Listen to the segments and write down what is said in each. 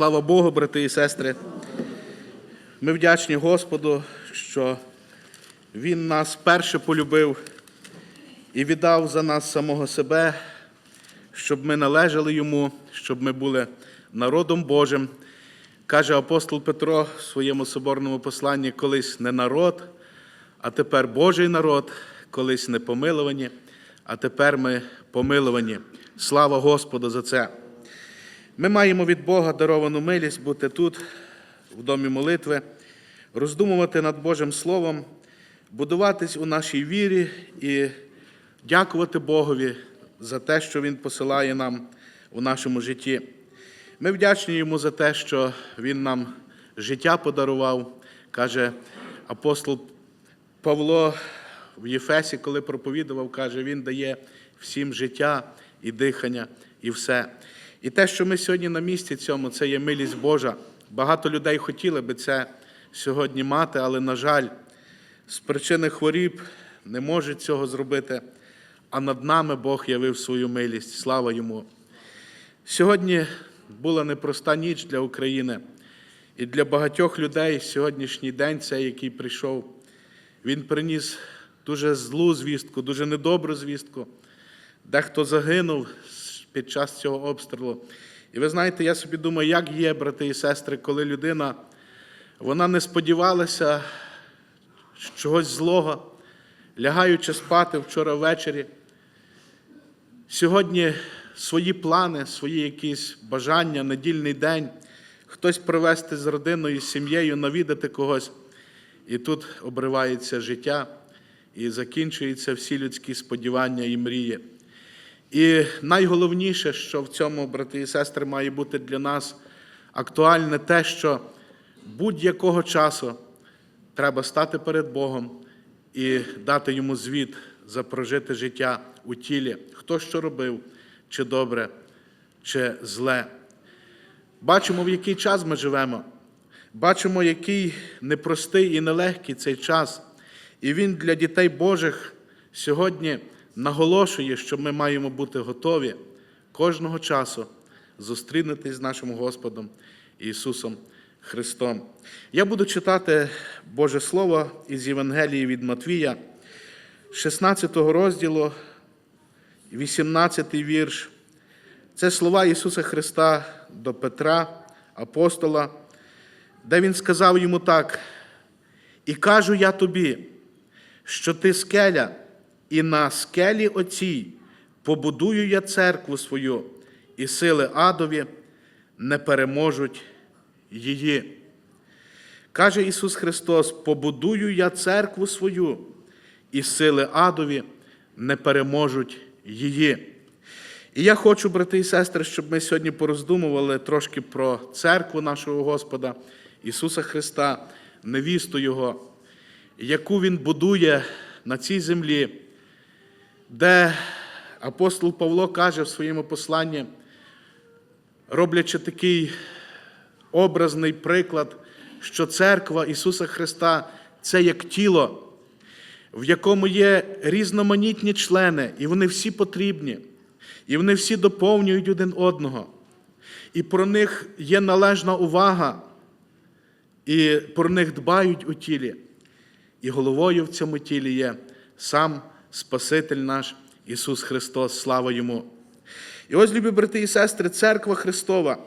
Слава Богу, брати і сестри. Ми вдячні Господу, що Він нас перше полюбив і віддав за нас самого себе, щоб ми належали Йому, щоб ми були народом Божим. Каже апостол Петро в своєму соборному посланні, колись не народ, а тепер Божий народ, колись не помилувані, а тепер ми помилувані. Слава Господу за це. Ми маємо від Бога даровану милість бути тут, в домі молитви, роздумувати над Божим Словом, будуватись у нашій вірі і дякувати Богові за те, що Він посилає нам у нашому житті. Ми вдячні йому за те, що Він нам життя подарував, каже апостол Павло в Єфесі, коли проповідував, каже, Він дає всім життя і дихання, і все. І те, що ми сьогодні на місці цьому, це є милість Божа. Багато людей хотіли би це сьогодні мати, але, на жаль, з причини хворіб не можуть цього зробити. А над нами Бог явив свою милість. Слава йому. Сьогодні була непроста ніч для України. І для багатьох людей сьогоднішній день, цей, який прийшов, він приніс дуже злу звістку, дуже недобру звістку. Дехто загинув під час цього обстрілу. І ви знаєте, я собі думаю, як є, брати і сестри, коли людина вона не сподівалася чогось злого, лягаючи спати вчора ввечері. Сьогодні свої плани, свої якісь бажання, недільний день, хтось провести з родиною, з сім'єю, навідати когось. І тут обривається життя і закінчуються всі людські сподівання і мрії. І найголовніше, що в цьому, брати і сестри, має бути для нас актуальне те, що будь-якого часу треба стати перед Богом і дати йому звіт за прожите життя у тілі, хто що робив, чи добре, чи зле. Бачимо, в який час ми живемо. Бачимо, який непростий і нелегкий цей час. І він для дітей Божих сьогодні наголошує, що ми маємо бути готові кожного часу зустрінутись з нашим Господом Ісусом Христом. Я буду читати Боже Слово із Євангелії від Матвія, 16 розділу, 18 вірш. Це слова Ісуса Христа до Петра, апостола, де Він сказав йому так: І кажу я тобі, що ти скеля, і на скелі оцій побудую я церкву свою, і сили адові не переможуть її. Каже Ісус Христос: побудую я церкву свою, і сили адові не переможуть її. І я хочу, брати і сестри, щоб ми сьогодні пороздумували трошки про церкву нашого Господа Ісуса Христа, невісту Його, яку Він будує на цій землі, де апостол Павло каже в своєму посланні, роблячи такий образний приклад, що церква Ісуса Христа це як тіло, в якому є різноманітні члени, і вони всі потрібні, і вони всі доповнюють один одного. І про них є належна увага, і про них дбають у тілі. І головою в цьому тілі є сам Спаситель наш Ісус Христос, слава Йому. І ось, любі брати і сестри, церква Христова.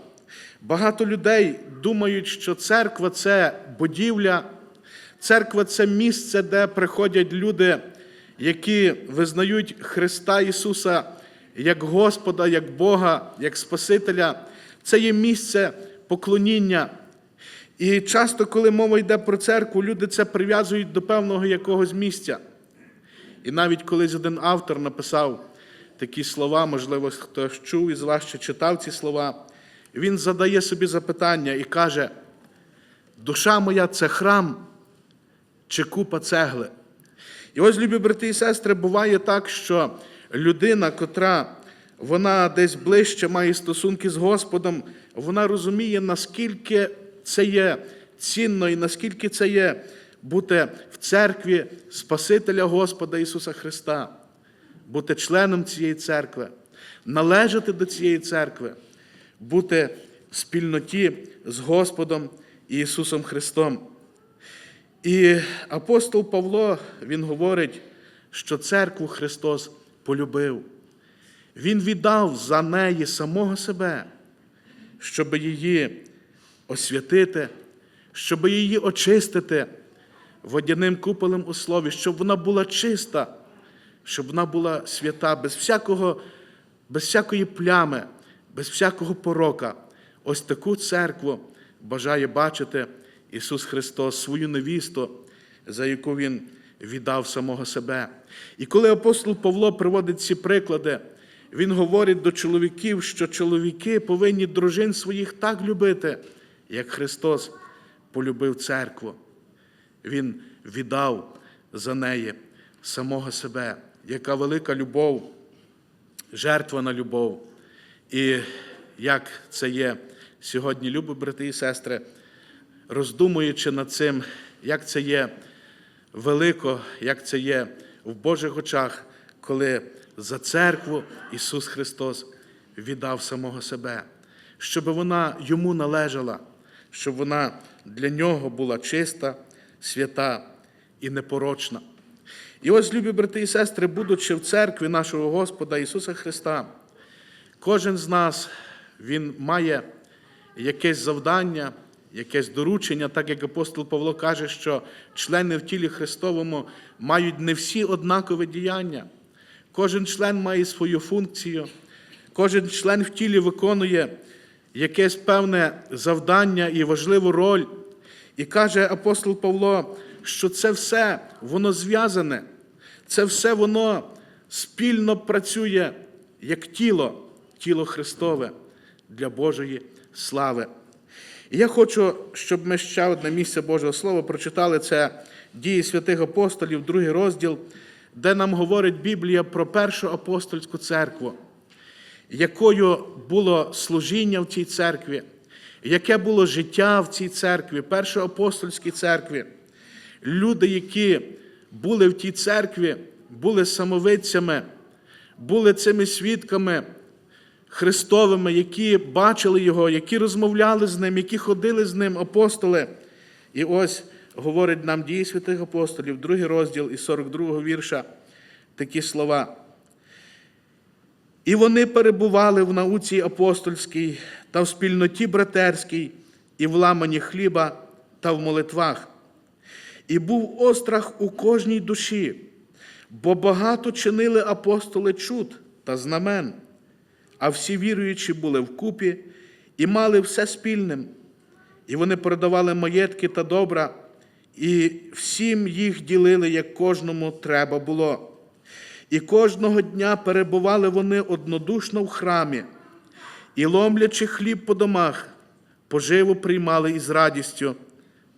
Багато людей думають, що церква це будівля, церква це місце, де приходять люди, які визнають Христа Ісуса як Господа, як Бога, як Спасителя. Це є місце поклоніння. І часто, коли мова йде про церкву, люди це прив'язують до певного якогось місця. І навіть колись один автор написав такі слова, можливо, хтось чув із вас чи читав ці слова, він задає собі запитання і каже: душа моя це храм чи купа цегли. І ось, любі брати і сестри, буває так, що людина, котра вона десь ближче має стосунки з Господом, вона розуміє, наскільки це є цінно і наскільки це є бути в церкві Спасителя Господа Ісуса Христа, бути членом цієї церкви, належати до цієї церкви, бути в спільноті з Господом Ісусом Христом. І апостол Павло він говорить, що церкву Христос полюбив. Він віддав за неї самого себе, щоб її освятити, щоб її очистити водяним куполем у слові, щоб вона була чиста, щоб вона була свята, без всякого, без всякої плями, без всякого порока. Ось таку церкву бажає бачити Ісус Христос, свою невісту, за яку Він віддав самого себе. І коли апостол Павло приводить ці приклади, він говорить до чоловіків, що чоловіки повинні дружин своїх так любити, як Христос полюбив церкву. Він віддав за неї самого себе, яка велика любов, жертвана любов. І як це є сьогодні, любі брати і сестри, роздумуючи над цим, як це є велико, як це є в Божих очах, коли за церкву Ісус Христос віддав самого себе, щоб вона йому належала, щоб вона для нього була чиста, свята і непорочна. І ось, любі брати і сестри, будучи в церкві нашого Господа Ісуса Христа, кожен з нас Він має якесь завдання, якесь доручення, так як апостол Павло каже, що члени в тілі Христовому мають не всі однакове діяння. Кожен член має свою функцію, кожен член в тілі виконує якесь певне завдання і важливу роль. І каже апостол Павло, що це все воно зв'язане, це все воно спільно працює як тіло, тіло Христове для Божої слави. І я хочу, щоб ми ще одне місце Божого Слова прочитали це дії святих апостолів, другий розділ, де нам говорить Біблія про першу апостольську церкву, якою було служіння в цій церкві, яке було життя в цій церкві, першоапостольській церкві. Люди, які були в тій церкві, були самовидцями, були цими свідками Христовими, які бачили Його, які розмовляли з ним, які ходили з ним, апостоли. І ось говорить нам дії святих апостолів, другий розділ із 42-го вірша, такі слова. І вони перебували в науці апостольській та в спільноті братерській, і в ламані хліба та в молитвах. І був острах у кожній душі, бо багато чинили апостоли чуд та знамен, а всі віруючі були вкупі і мали все спільним, і вони передавали маєтки та добра, і всім їх ділили, як кожному треба було. І кожного дня перебували вони однодушно в храмі, і, ломлячи хліб по домах, поживу приймали із радістю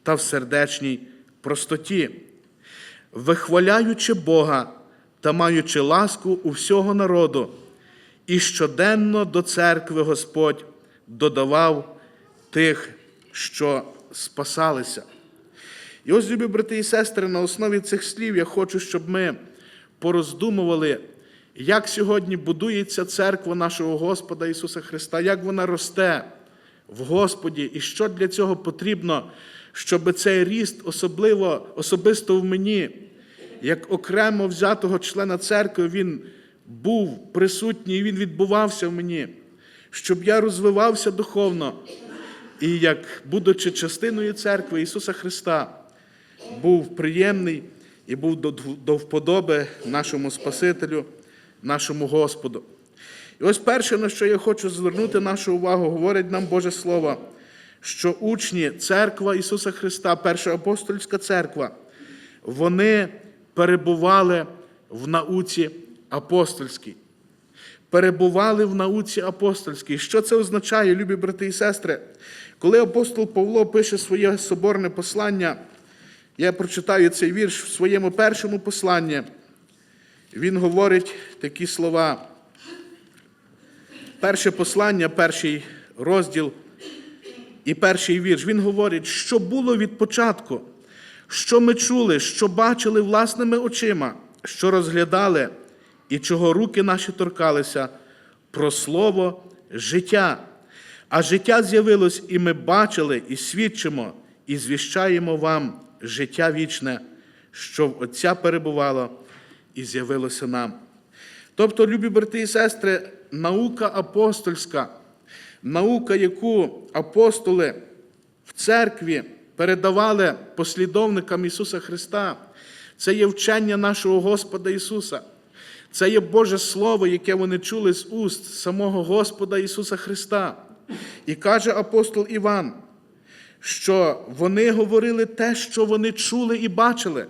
та в сердечній простоті, вихваляючи Бога та маючи ласку у всього народу, і щоденно до церкви Господь додавав тих, що спасалися. І ось, любі брати і сестри, на основі цих слів я хочу, щоб ми пороздумували, як сьогодні будується церква нашого Господа Ісуса Христа, як вона росте в Господі, і що для цього потрібно, щоб цей ріст, особливо особисто в мені, як окремо взятого члена церкви, він був присутній, він відбувався в мені, щоб я розвивався духовно. І як, будучи частиною церкви Ісуса Христа, був приємний і був до, до вподоби нашому Спасителю, нашому Господу. І ось перше, на що я хочу звернути нашу увагу, говорить нам Боже Слово, що учні церква Ісуса Христа, перша апостольська церква, вони перебували в науці апостольській. Перебували в науці апостольській. Що це означає, любі брати і сестри? Коли апостол Павло пише своє соборне послання, я прочитаю цей вірш в своєму першому посланні. Він говорить такі слова. Перше послання, перший розділ і перший вірш. Він говорить, що було від початку, що ми чули, що бачили власними очима, що розглядали і чого руки наші торкалися про слово життя. А життя з'явилось, і ми бачили, і свідчимо, і звіщаємо вам життя вічне, що в Отця перебувало і з'явилося нам. Тобто, любі брати і сестри, наука апостольська, наука, яку апостоли в церкві передавали послідовникам Ісуса Христа, це є вчення нашого Господа Ісуса. Це є Боже Слово, яке вони чули з уст самого Господа Ісуса Христа. І каже апостол Іван, що вони говорили те, що вони чули і бачили.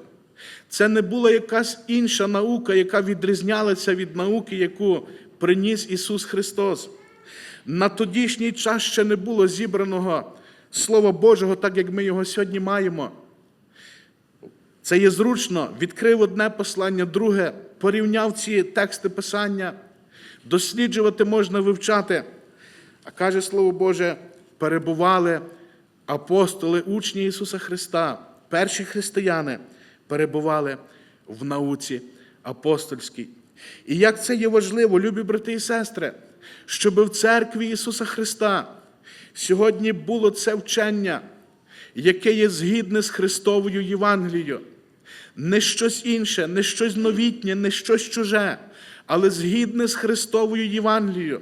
Це не була якась інша наука, яка відрізнялася від науки, яку приніс Ісус Христос. На тодішній час ще не було зібраного Слова Божого, так як ми його сьогодні маємо. Це є зручно. Відкрив одне послання, друге, порівняв ці тексти Писання. Досліджувати можна вивчати. А каже Слово Боже, перебували апостоли, учні Ісуса Христа, перші християни перебували в науці апостольській. І як це є важливо, любі брати і сестри, щоб в церкві Ісуса Христа сьогодні було це вчення, яке є згідне з Христовою Євангелією. Не щось інше, не щось новітнє, не щось чуже, але згідне з Христовою Євангелією.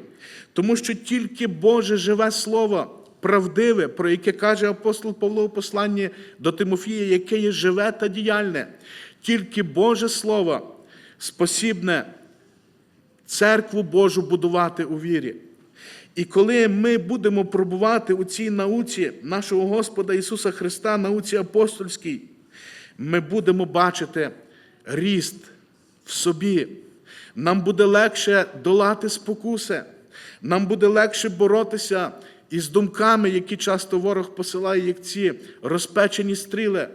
Тому що тільки Боже живе Слово, правдиве, про яке каже апостол Павло в посланні до Тимофія, яке є живе та діяльне, тільки Боже Слово спосібне церкву Божу будувати у вірі. І коли ми будемо пробувати у цій науці нашого Господа Ісуса Христа, науці апостольській, ми будемо бачити ріст в собі. Нам буде легше долати спокуси, нам буде легше боротися із думками, які часто ворог посилає, як ці розпечені стріли.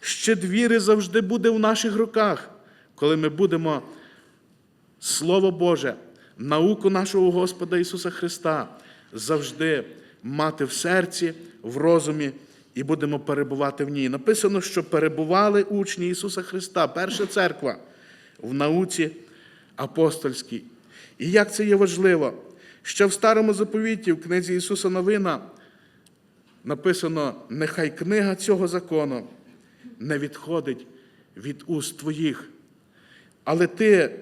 Щит віри завжди буде в наших руках, коли ми будемо Слово Боже, науку нашого Господа Ісуса Христа завжди мати в серці, в розумі і будемо перебувати в ній. Написано, що перебували учні Ісуса Христа, перша церква в науці апостольській. І як це є важливо, ще в старому заповіті, в книзі Ісуса Новина, написано: нехай книга цього закону не відходить від уст твоїх. Але ти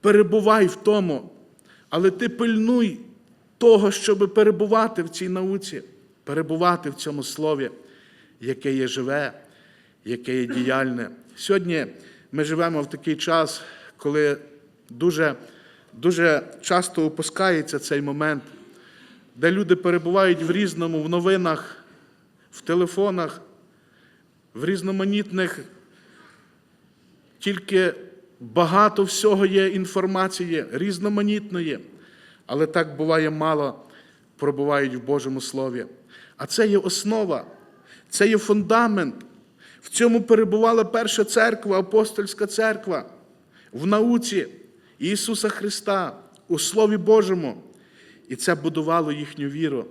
перебувай в тому, але ти пильнуй того, щоб перебувати в цій науці, перебувати в цьому слові, яке є живе, яке є діяльне. Сьогодні ми живемо в такий час, коли дуже, дуже часто опускається цей момент, де люди перебувають в різному, в новинах, в телефонах, в різноманітних, тільки багато всього є інформації, різноманітної, але так буває мало пробувають в Божому Слові. А це є основа, це є фундамент. В цьому перебувала перша церква, апостольська церква, в науці Ісуса Христа, у Слові Божому. І це будувало їхню віру,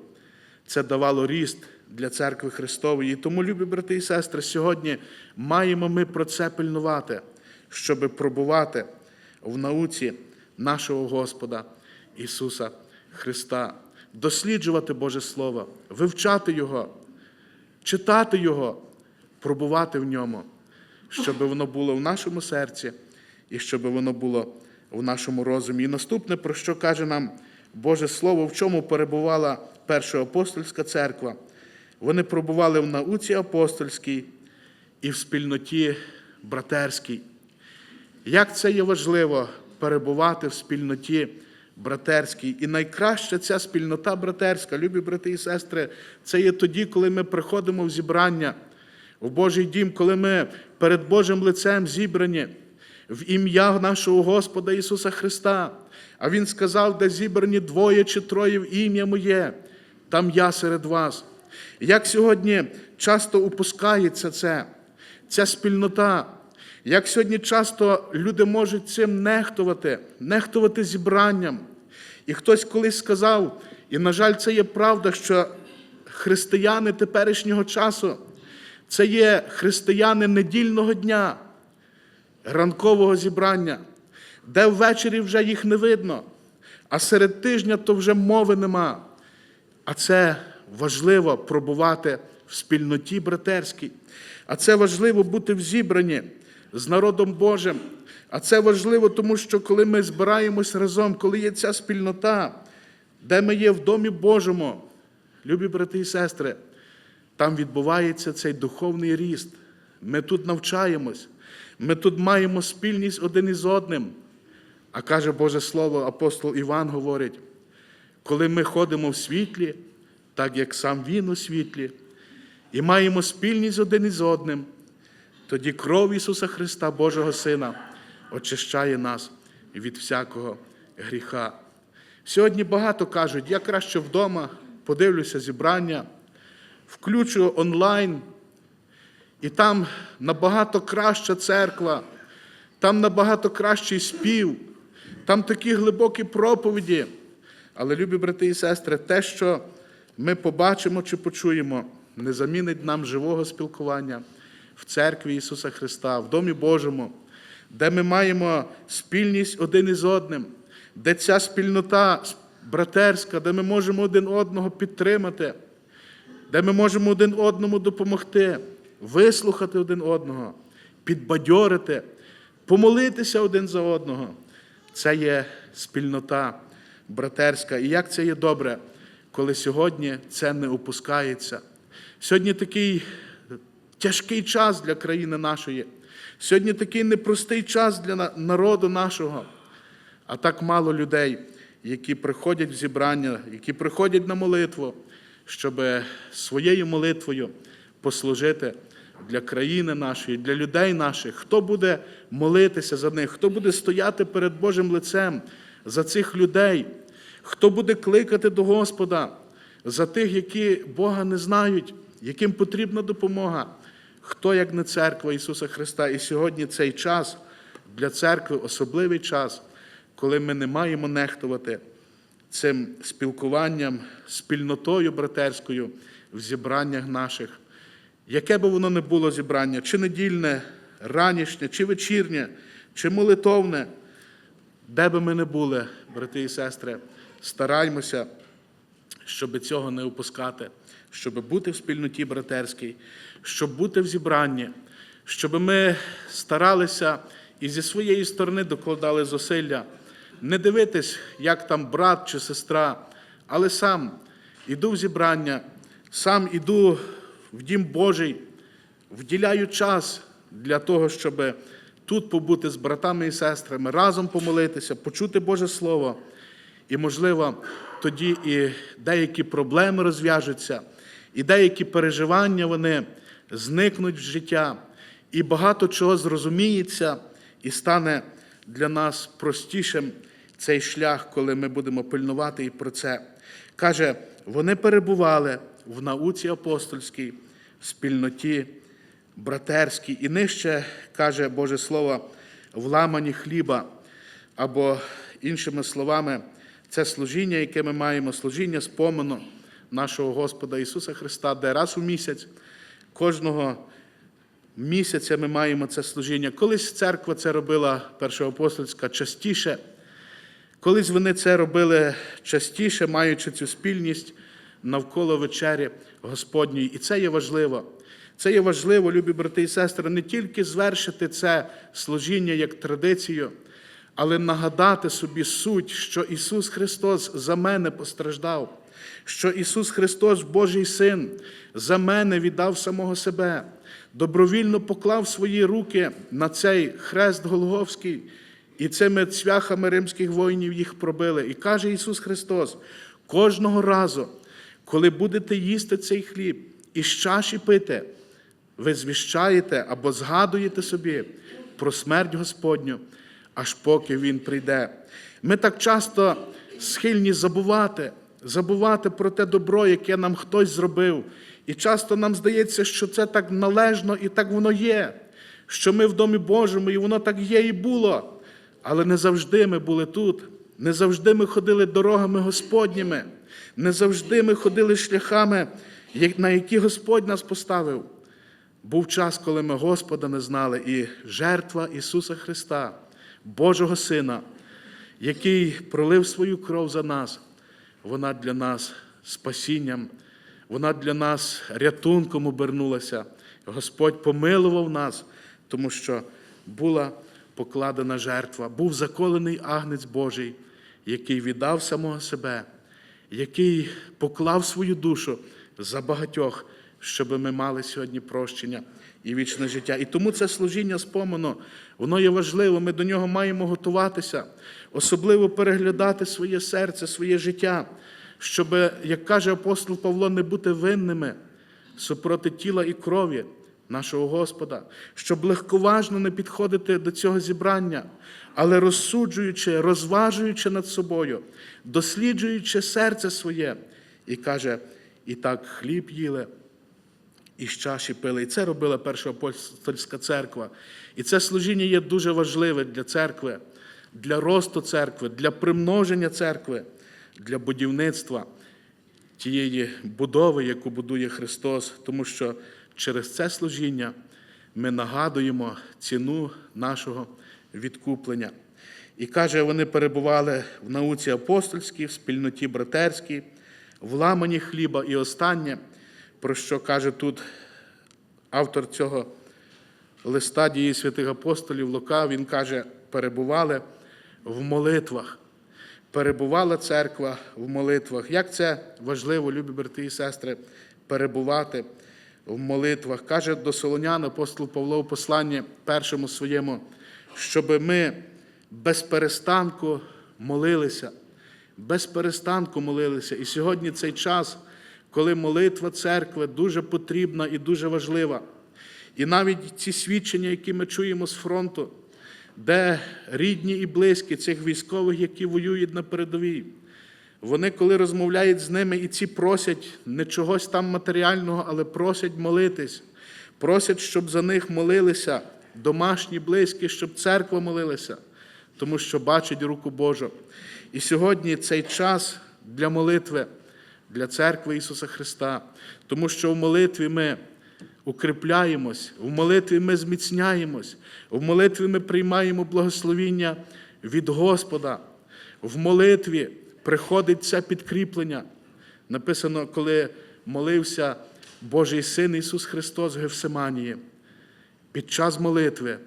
це давало ріст для церкви Христової. І тому, любі брати і сестри, сьогодні маємо ми про це пильнувати, щоб пробувати в науці нашого Господа Ісуса Христа, досліджувати Боже Слово, вивчати Його, читати Його, пробувати в ньому, щоб воно було в нашому серці і щоб воно було в нашому розумі. І наступне, про що каже нам Боже Слово, в чому перебувала перша апостольська церква. Вони пробували в науці апостольській і в спільноті братерській. Як це є важливо перебувати в спільноті братерській. І найкраща ця спільнота братерська, любі брати і сестри, це є тоді, коли ми приходимо в зібрання, в Божий дім, коли ми перед Божим лицем зібрані в ім'я нашого Господа Ісуса Христа. А Він сказав, де зібрані двоє чи троє в ім'я моє, там я серед вас. Як сьогодні часто упускається це, ця спільнота, як сьогодні часто люди можуть цим нехтувати, нехтувати зібранням. І хтось колись сказав, і, на жаль, це є правда, що християни теперішнього часу це є християни недільного дня, ранкового зібрання, де ввечері вже їх не видно, а серед тижня то вже мови нема. А це важливо пробувати в спільноті братерській. А це важливо бути в зібранні з народом Божим. А це важливо, тому що коли ми збираємось разом, коли є ця спільнота, де ми є в домі Божому, любі брати і сестри, там відбувається цей духовний ріст. Ми тут навчаємось, ми тут маємо спільність один із одним. А каже Боже Слово, апостол Іван говорить, коли ми ходимо в світлі, так як сам Він у світлі, і маємо спільність один із одним, тоді кров Ісуса Христа, Божого Сина, очищає нас від всякого гріха. Сьогодні багато кажуть, я краще вдома подивлюся зібрання, включу онлайн, і там набагато краща церква, там набагато кращий спів, там такі глибокі проповіді. Але, любі брати і сестри, те, що ми побачимо чи почуємо, не замінить нам живого спілкування в церкві Ісуса Христа, в Домі Божому, де ми маємо спільність один із одним, де ця спільнота братерська, де ми можемо один одного підтримати, де ми можемо один одному допомогти, вислухати один одного, підбадьорити, помолитися один за одного. Це є спільнота братерська. І як це є добре, коли сьогодні це не опускається. Сьогодні такий тяжкий час для країни нашої, сьогодні такий непростий час для народу нашого, а так мало людей, які приходять в зібрання, які приходять на молитву, щоб своєю молитвою послужити для країни нашої, для людей наших, хто буде молитися за них, хто буде стояти перед Божим лицем за цих людей, хто буде кликати до Господа за тих, які Бога не знають, яким потрібна допомога. Хто, як не церква Ісуса Христа, і сьогодні цей час для церкви особливий час, коли ми не маємо нехтувати цим спілкуванням, спільнотою братерською в зібраннях наших. Яке би воно не було зібрання, чи недільне, ранішнє, чи вечірнє, чи молитовне, де би ми не були, брати і сестри, стараймося, щоб цього не опускати, щоб бути в спільноті братерській, щоб бути в зібранні, щоб ми старалися і зі своєї сторони докладали зусилля, не дивитись, як там брат чи сестра, але сам іду в зібрання, сам іду в дім Божий, вділяю час для того, щоб тут побути з братами і сестрами, разом помолитися, почути Боже Слово. І, можливо, тоді і деякі проблеми розв'яжуться, і деякі переживання вони зникнуть з життя, і багато чого зрозуміється, і стане для нас простішим цей шлях, коли ми будемо пильнувати і про це. Каже, вони перебували в науці апостольській, в спільноті братерській, і нижче каже Боже Слово, в ламані хліба, або іншими словами, це служіння, яке ми маємо, служіння спомену нашого Господа Ісуса Христа, де раз у місяць кожного місяця ми маємо це служіння. Колись церква це робила першоапостольська частіше. Колись вони це робили частіше, маючи цю спільність навколо вечері Господньої. І це є важливо. Це є важливо, любі брати і сестри, не тільки звершити це служіння як традицію, але нагадати собі суть, що Ісус Христос за мене постраждав, що Ісус Христос, Божий Син, за мене віддав самого себе, добровільно поклав свої руки на цей хрест Голговський, і цими цвяхами римських воїнів їх пробили. І каже Ісус Христос: кожного разу, коли будете їсти цей хліб і з чаші пити, ви звіщаєте або згадуєте собі про смерть Господню, аж поки Він прийде. Ми так часто схильні забувати, забувати про те добро, яке нам хтось зробив. І часто нам здається, що це так належно і так воно є, що ми в Домі Божому, і воно так є і було. Але не завжди ми були тут, не завжди ми ходили дорогами Господніми, не завжди ми ходили шляхами, на які Господь нас поставив. Був час, коли ми Господа не знали, і жертва Ісуса Христа, Божого Сина, який пролив свою кров за нас, вона для нас спасінням, вона для нас рятунком обернулася. Господь помилував нас, тому що була покладена жертва, був заколений агнець Божий, який віддав самого себе, який поклав свою душу за багатьох, щоб ми мали сьогодні прощення і вічне життя. І тому це служіння спомену, воно є важливо. Ми до нього маємо готуватися, особливо переглядати своє серце, своє життя, щоб, як каже апостол Павло, не бути винними супроти тіла і крові нашого Господа, щоб легковажно не підходити до цього зібрання, але розсуджуючи, розважуючи над собою, досліджуючи серце своє, і каже: і так хліб їли, і з чаші пили. І це робила Перша апостольська церква. І це служіння є дуже важливе для церкви, для росту церкви, для примноження церкви, для будівництва тієї будови, яку будує Христос, тому що через це служіння ми нагадуємо ціну нашого відкуплення. І каже, вони перебували в науці апостольській, в спільноті братерській, в ламані хліба. І останнє, про що каже тут автор цього листа дії святих апостолів Лука, він каже, перебували в молитвах. Перебувала церква в молитвах. Як це важливо, любі брати і сестри, перебувати в молитвах. Каже до Солонян апостол Павло в посланні першому своєму, щоб ми без перестанку молилися, без перестанку молилися. І сьогодні цей час, коли молитва церкви дуже потрібна і дуже важлива. І навіть ці свідчення, які ми чуємо з фронту, де рідні і близькі цих військових, які воюють на передовій, вони, коли розмовляють з ними, і ці просять не чогось там матеріального, але просять молитись, просять, щоб за них молилися домашні, близькі, щоб церква молилася, тому що бачать руку Божу. І сьогодні цей час для молитви, для церкви Ісуса Христа, тому що в молитві ми укріпляємось, в молитві ми зміцняємось, в молитві ми приймаємо благословіння від Господа. В молитві приходить це підкріплення. Написано, коли молився Божий Син Ісус Христос в Гевсиманії. Під час молитви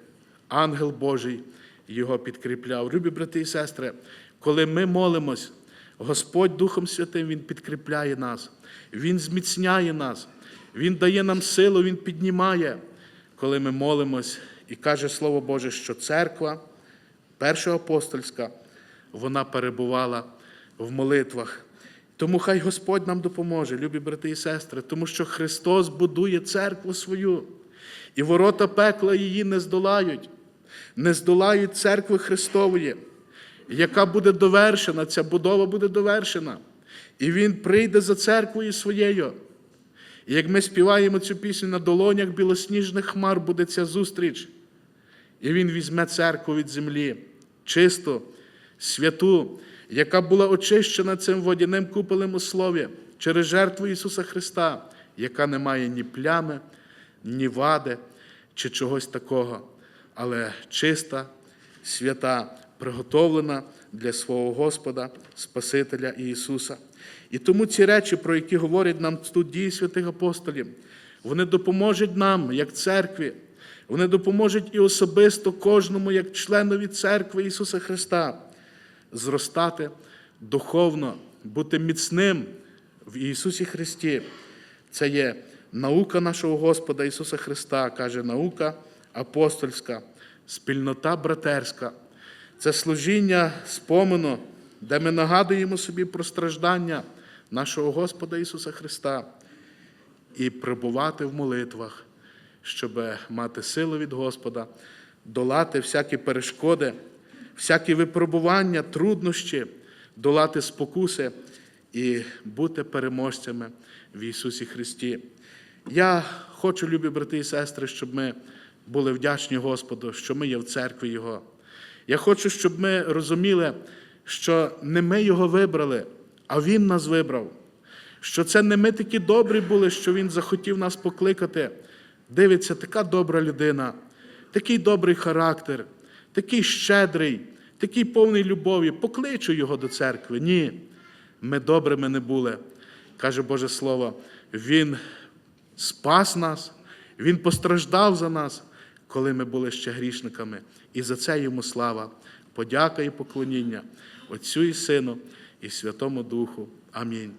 ангел Божий його підкріпляв. Любі брати і сестри, коли ми молимось, Господь Духом Святим Він підкріпляє нас, Він зміцняє нас, Він дає нам силу, Він піднімає, коли ми молимось, і каже Слово Боже, що церква, перша апостольська, вона перебувала в молитвах. Тому хай Господь нам допоможе, любі брати і сестри, тому що Христос будує церкву свою, і ворота пекла її не здолають, не здолають церкви Христової, яка буде довершена, ця будова буде довершена. І Він прийде за церквою своєю. І як ми співаємо цю пісню на долонях білосніжних хмар буде ця зустріч, і Він візьме церкву від землі, чисту, святу, яка була очищена цим водяним куполем у слові через жертву Ісуса Христа, яка не має ні плями, ні вади чи чогось такого, але чиста, свята, приготовлена для свого Господа, Спасителя Ісуса. І тому ці речі, про які говорять нам тут дії святих апостолів, вони допоможуть нам, як церкві, вони допоможуть і особисто кожному, як членові церкви Ісуса Христа, зростати духовно, бути міцним в Ісусі Христі. Це є наука нашого Господа Ісуса Христа, каже наука апостольська, спільнота братерська. Це служіння спомену, де ми нагадуємо собі про страждання нашого Господа Ісуса Христа і прибувати в молитвах, щоб мати силу від Господа, долати всякі перешкоди, всякі випробування, труднощі, долати спокуси і бути переможцями в Ісусі Христі. Я хочу, любі брати і сестри, щоб ми були вдячні Господу, що ми є в церкві Його. Я хочу, щоб ми розуміли, що не ми Його вибрали, а Він нас вибрав. Що це не ми такі добрі були, що Він захотів нас покликати. Дивиться, така добра людина, такий добрий характер, такий щедрий, такий повний любові. Покличу його до церкви. Ні, ми добрими не були. каже Боже Слово, Він спас нас, Він постраждав за нас, коли ми були ще грішниками. І за це йому слава, подяка і поклоніння Отцю і Сину і Святому Духу. Амінь.